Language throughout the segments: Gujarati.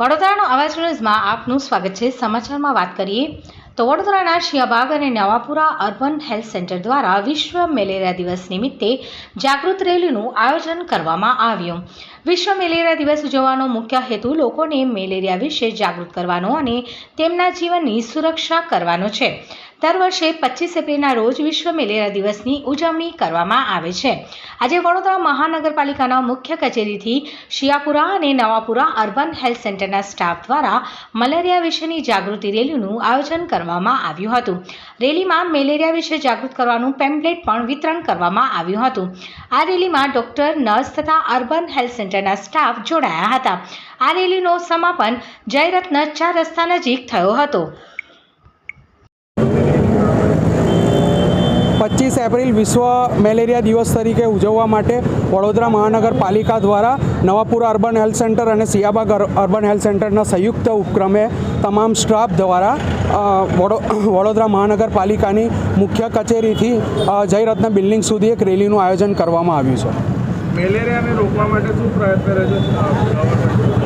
વડોદરાનો અવાજ ન્યૂઝમાં આપનું સ્વાગત છે. સમાચારમાં વાત કરીએ તો વડોદરાના શિયાબાગ અને નવાપુરા અર્બન હેલ્થ સેન્ટર દ્વારા વિશ્વ મેલેરિયા દિવસ નિમિત્તે જાગૃત રેલીનું આયોજન કરવામાં આવ્યું. વિશ્વ મેલેરિયા દિવસ ઉજવવાનો મુખ્ય હેતુ લોકોને મેલેરિયા વિશે જાગૃત કરવાનો અને તેમના જીવનની સુરક્ષા કરવાનો છે. દર વર્ષે પચીસ એપ્રિલના રોજ વિશ્વ મેલેરિયા દિવસની ઉજવણી કરવામાં આવે છે. આજે વડોદરા મહાનગરપાલિકાના મુખ્ય કચેરીથી શિયાપુરા અને નવાપુરા અર્બન હેલ્થ સેન્ટરના સ્ટાફ દ્વારા મલેરિયા વિશેની જાગૃતિ રેલીનું આયોજન કરવામાં આવ્યું હતું. રેલીમાં મેલેરિયા વિશે જાગૃત કરવાનું પેમ્પલેટ પણ વિતરણ કરવામાં આવ્યું હતું. આ રેલીમાં ડોક્ટર, નર્સ તથા અર્બન હેલ્થ સેન્ટરના સ્ટાફ જોડાયા હતા. આ રેલીનો સમાપન જયરત્ન ચાર રસ્તા નજીક થયો હતો. પચીસ એપ્રિલ વિશ્વ મેલેરિયા દિવસ તરીકે ઉજવવા માટે વડોદરા મહાનગરપાલિકા દ્વારા નવાપુરા અર્બન હેલ્થ સેન્ટર અને સિયાબાગ અર્બન હેલ્થ સેન્ટરના સંયુક્ત ઉપક્રમે તમામ સ્ટાફ દ્વારા વડોદરા મહાનગરપાલિકાની મુખ્ય કચેરીથી જયરત્ન બિલ્ડિંગ સુધી એક રેલીનું આયોજન કરવામાં આવ્યું છે. મેલેરિયાને રોકવા માટે શું પ્રયત્ન રહેશે?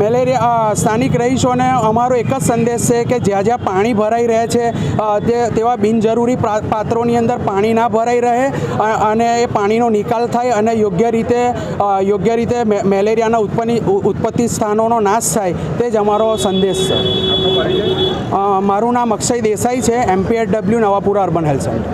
મેલેરિયા સ્થાનિક રહીશોને અમારો એક જ સંદેશ છે કે જ્યાં જ્યાં પાણી ભરાઈ રહે છે તે, તેવા બિનજરૂરી પાત્રોની અંદર પાણી ના ભરાઈ રહે અને એ પાણીનો નિકાલ થાય અને યોગ્ય રીતે યોગ્ય રીતે મેલેરિયાના ઉત્પન્ન ઉત્પત્તિ સ્થાનોનો નાશ થાય, તે જ અમારો સંદેશ છે. મારું નામ અક્ષય દેસાઈ છે MPH W Navapura urban health centre